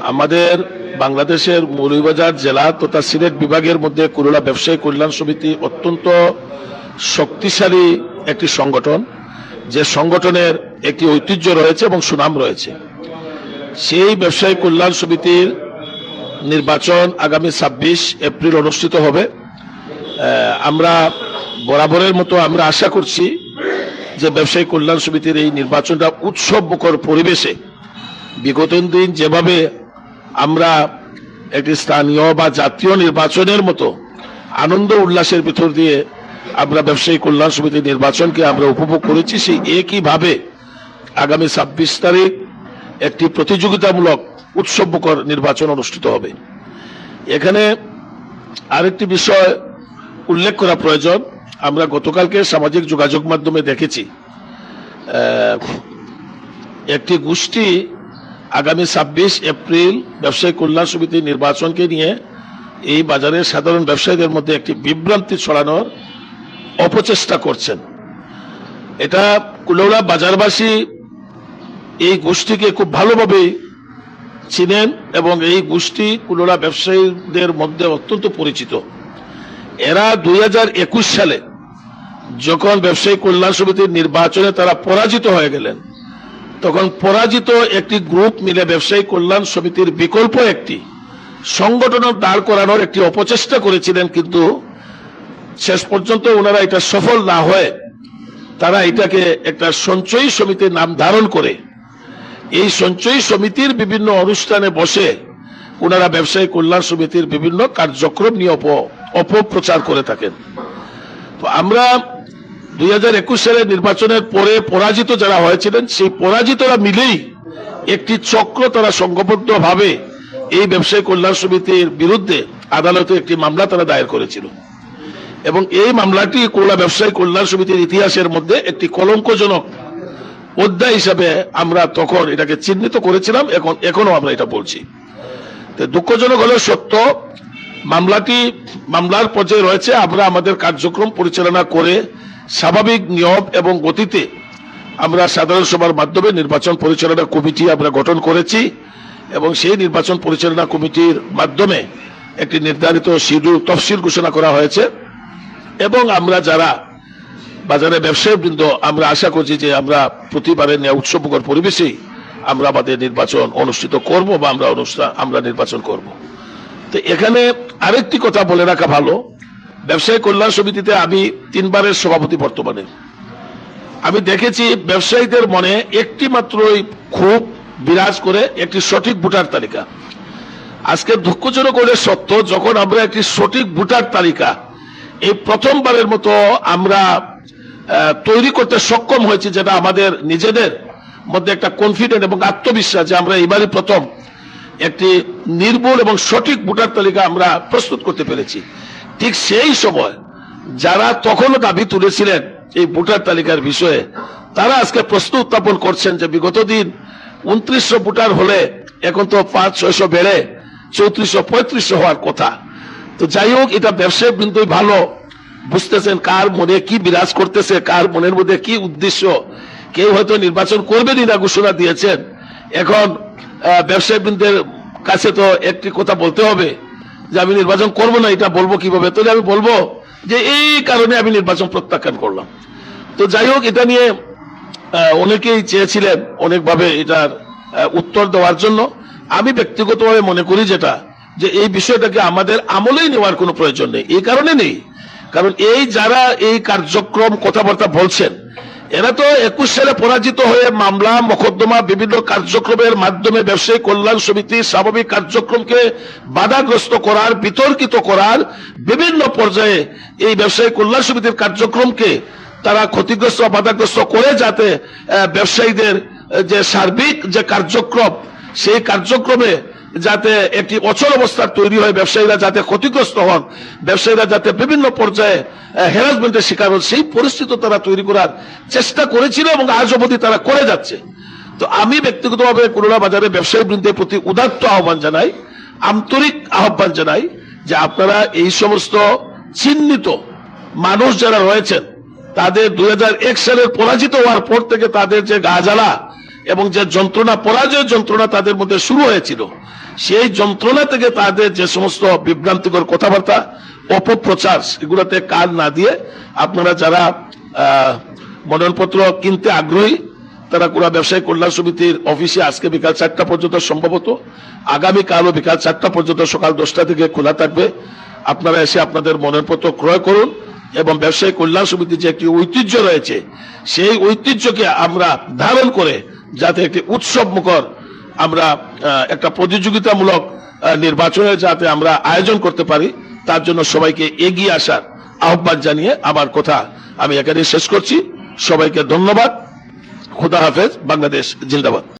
আমাদের বাংলাদেশের মৌলভীবাজার জেলা তথা সিলেট বিভাগের মধ্যে কুরুলা ব্যবসায়ী কল্যাণ সমিতি অত্যন্ত শক্তিশালী একটি সংগঠন। যে সংগঠনের একটি ঐতিহ্য রয়েছে এবং সুনাম রয়েছে। সেই ব্যবসায়ী কল্যাণ সমিতির নির্বাচন আগামী ছাব্বিশ এপ্রিল অনুষ্ঠিত হবে। আমরা বরাবরের মতো আমরা আশা করছি যে ব্যবসায়ী কল্যাণ সমিতির এই নির্বাচনটা উৎসব মুখর পরিবেশে বিগত দিন যেভাবে আমরা একটি স্থানীয় বা জাতীয় নির্বাচনের মতো আনন্দ উল্লাসের ভিতর দিয়ে আমরা ব্যবসায়ী কল্যাণ সমিতির নির্বাচনকে আমরা উপভোগ করেছি, সেই একইভাবে আগামী ছাব্বিশ তারিখ একটি প্রতিযোগিতামূলক উৎসবমুখর নির্বাচন অনুষ্ঠিত হবে। এখানে আরেকটি বিষয় উল্লেখ করা প্রয়োজন, আমরা গতকালকে সামাজিক যোগাযোগ মাধ্যমে দেখেছি। একটি গোষ্ঠী আগামী ছাব্বিশ এপ্রিল ব্যবসায়ী কল্যাণ সমিতির নির্বাচনকে নিয়ে এই বাজারের সাধারণ ব্যবসায়ীদের মধ্যে একটি বিভ্রান্তি ছড়ানোর অপচেষ্টা করছেন। এটা কুলৌড়া বাজারবাসী এই গোষ্ঠীকে খুব ভালোভাবে চিনেন এবং এই গোষ্ঠী কুলোড়া ব্যবসায়ীদের মধ্যে অত্যন্ত পরিচিত। এরা দুই হাজার একুশ সালে যখন ব্যবসায়ী কল্যাণ সমিতির নির্বাচনে তারা পরাজিত হয়ে গেলেন তখন পরাজিত একটি গ্রুপ মিলে ব্যবসায়ী কল্যাণ সমিতির বিকল্প একটি সংগঠন দাঁড় করানোর একটি অপচেষ্টা করেছিলেন, কিন্তু শেষ পর্যন্ত ওনারা এটা সফল না হয়ে তারা এটাকে একটা সঞ্চয়ী সমিতির নাম ধারণ করে। এই সঞ্চয়ী সমিতির বিভিন্ন অনুষ্ঠানে বসে ওনারা ব্যবসায়ী কল্যাণ সমিতির বিভিন্ন কার্যক্রম নিয়ে অপ- অপপ্রচার করে থাকেন। তো আমরা দুই হাজার নির্বাচনের পরে পরাজিত যারা হয়েছিলেন, সেই পরাজিতরা মিলেই একটি চক্র তারা সংঘবদ্ধ এই ব্যবসায়ী কল্যাণ সমিতির বিরুদ্ধে আদালতে একটি মামলা তারা দায়ের করেছিল। এবং এই মামলাটি কোলা ব্যবসায়ী কল্যাণ সমিতির ইতিহাসের মধ্যে একটি কলঙ্কজনক অধ্যায় হিসাবে আমরা তখন এটাকে চিহ্নিত করেছিলাম, এখন এখনও আমরা এটা বলছি। দুঃখজনক হলেও সত্য, মামলাটি, মামলার পর্যায়ে রয়েছে, আমরা আমাদের কার্যক্রম পরিচালনা করে স্বাভাবিক নিয়ম এবং গতিতে আমরা সাধারণ সভার মাধ্যমে নির্বাচন পরিচালনা কমিটি আমরা গঠন করেছি এবং সেই নির্বাচন পরিচালনা কমিটির মাধ্যমে একটি নির্ধারিত শিডিউল, তফসিল ঘোষণা করা হয়েছে। এবং আমরা যারা বাজারে ব্যবসায়ী বৃন্দ আমরা আশা করছি যে আমরা প্রতিবারের ন্যায় উৎসবমুখর পরিবেশেই আমরা আমাদের নির্বাচন অনুষ্ঠিত করব বা আমরা অনুষ্ঠান আমরা নির্বাচন করব। তো এখানে আরেকটি কথা বলে রাখা ভালো। ব্যবসায়ী কল্যাণ সমিতিতে আমি তিনবারের সভাপতি বর্তমানে। আমি দেখেছি ব্যবসায়ীদের মনে একটি মাত্রই খুব বিরাজ করে একটি সঠিক ভোটার তালিকা। আজকে দুঃখজনক হলে সত্য, যখন আমরা একটি সঠিক ভোটার তালিকা এই প্রথমবারের মতো আমরা তৈরি করতে সক্ষম হয়েছি, যেটা আমাদের নিজেদের মধ্যে একটা কনফিডেন্ট এবং আত্মবিশ্বাস যে আমরা এবারই প্রথম একটি নির্ভুল এবং সঠিক ভোটার তালিকা আমরা প্রস্তুত করতে পেরেছি। ঠিক সেই সময় যারা তখনও দাবি তুলেছিলেন এই ভোটার তালিকার বিষয়ে তারা আজকে প্রশ্ন উত্থাপন করছেন যে বিগত দিন উনত্রিশশো ভোটার হলে এখন তো পাঁচ ছয়শো বেড়ে চৌত্রিশশো পঁয়ত্রিশশো হওয়ার কথা। তো যাই হোক এটা ব্যবসায়িক বিন্দুই ভালো। বুঝতেছেন কার মনে কি বিরাজ করতেছে কার মনের মধ্যে কি উদ্দেশ্য? কেউ হয়তো নির্বাচন করবেনই না ঘোষণা দিয়েছেন। এখন আহ, ব্যবসায়ী বৃন্দের কাছে তো একটি কথা বলতে হবে। যে আমি নির্বাচন করব না, এটা বলব কীভাবে? তাহলে আমি বলব যে এই কারণে আমি নির্বাচন প্রত্যাখ্যান করলাম। তো যাই হোক, এটা নিয়ে অনেকেই চেয়েছিলেন অনেকভাবে এটার উত্তর দেওয়ার জন্য। আমি ব্যক্তিগতভাবে মনে করি যেটা, যে এই বিষয়টাকে আমাদের আমলেই নেওয়ার কোনো প্রয়োজন নেই। এই কারণে নেই। কারণ এই যারা এই কার্যক্রম কথাবার্তা বলছেন এরা তো একুশ সালে পরাজিত হয়ে মামলা, মোকদ্দমা, বিভিন্ন কার্যক্রমের মাধ্যমে ব্যবসায়ী কল্যাণ সমিতির স্বাভাবিক কার্যক্রমকে বাধাগ্রস্ত করার, বিতর্কিত করার বিভিন্ন পর্যায়ে এই ব্যবসায়ী কল্যাণ সমিতির কার্যক্রমকে তারা ক্ষতিগ্রস্ত বাধাগ্রস্ত করে যাতে ব্যবসায়ীদের যে সার্বিক যে কার্যক্রম, সেই কার্যক্রমে যাতে একটি অচল অবস্থার তৈরি হয়, ব্যবসায়ীরা যাতে ক্ষতিগ্রস্ত হন, ব্যবসায়ীরা যাতে বিভিন্ন পর্যায়ে হ্যারাসমেন্টের শিকার হন, সেই পরিস্থিতি তারা তৈরি করার চেষ্টা করেছিল এবং আজ অবধি তারা করে যাচ্ছে। তো আমি ব্যক্তিগতভাবে করোনা বাজারে ব্যবসায়ী বৃন্দের প্রতি উদাত্ত আহ্বান জানাই, আন্তরিক আহ্বান জানাই যে আপনারা এই সমস্ত চিহ্নিত মানুষ যারা রয়েছেন, তাদের দুই হাজার এক সালের পরাজিত হওয়ার পর থেকে তাদের যে গা জ্বালা এবং যে যন্ত্রণা পরাজয় যন্ত্রণা তাদের মধ্যে শুরু হয়েছিল, সেই যন্ত্রণা থেকে তাদের যে সমস্ত বিভ্রান্তিকর কথাবার্তা, অপপ্রচার, এগুলোতে কান না দিয়ে আপনারা যারা মনোনয়নপত্র কিনতে আগ্রহী, তারা কুড়া ব্যবসায়ী কল্যাণ সমিতির অফিসে আজকে বিকাল চারটা পর্যন্ত সম্ভবত, আগামীকালও বিকাল চারটা পর্যন্ত সকাল দশটা থেকে খোলা থাকবে। আপনারা এসে আপনাদের মনোনয়নপত্র ক্রয় করুন এবং ব্যবসায়ী কল্যাণ সমিতির যে একটি ঐতিহ্য রয়েছে, সেই ঐতিহ্যকে আমরা ধারণ করে যাতে একটি উৎসব মুখর আমরা একটা প্রতিযোগিতামূলক নির্বাচনের যাতে আমরা আয়োজন করতে পারি, তার জন্য সবাইকে এগিয়ে আসার আহ্বান জানিয়ে আমার কথা আমি এখানে শেষ করছি। সবাইকে ধন্যবাদ। খুদা হাফেজ, বাংলাদেশ জিন্দাবাদ।